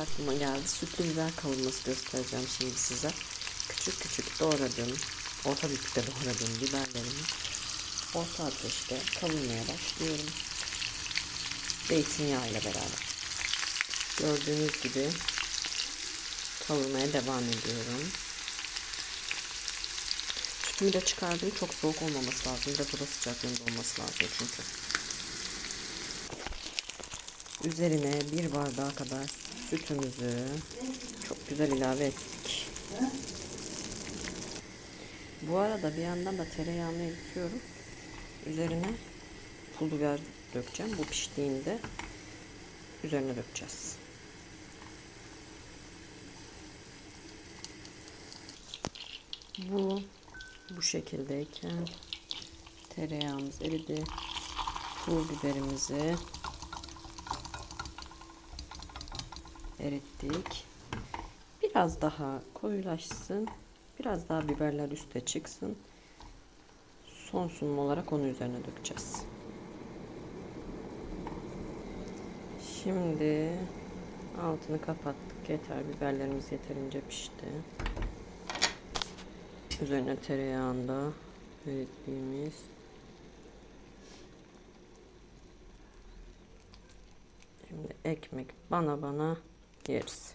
aklıma geldi. Sütlü biber kavurması göstereceğim şimdi size. Küçük küçük doğradım. Orta büyüklükte doğradığım biberlerimi orta ateşte kavurmaya başlıyorum. Zeytinyağı ile beraber. Gördüğünüz gibi kavurmaya devam ediyorum. Sütümü de çıkardım. Çok soğuk olmaması lazım. Biraz oda sıcaklığında olması lazım çünkü. Üzerine bir bardağa kadar sütümüzü çok güzel ilave ettik. Bu arada bir yandan da tereyağını eritiyorum. Üzerine pul biber dökeceğim. Bu piştiğinde üzerine dökeceğiz. Bu bu şekildeyken tereyağımız eridi. Pul biberimizi erittik. Biraz daha koyulaşsın. Biraz daha biberler üste çıksın. Son sunum olarak onu üzerine dökeceğiz. Şimdi altını kapattık. Yeter. Biberlerimiz yeterince pişti. Üzerine tereyağında erittiğimiz Şimdi ekmek bana bana gives.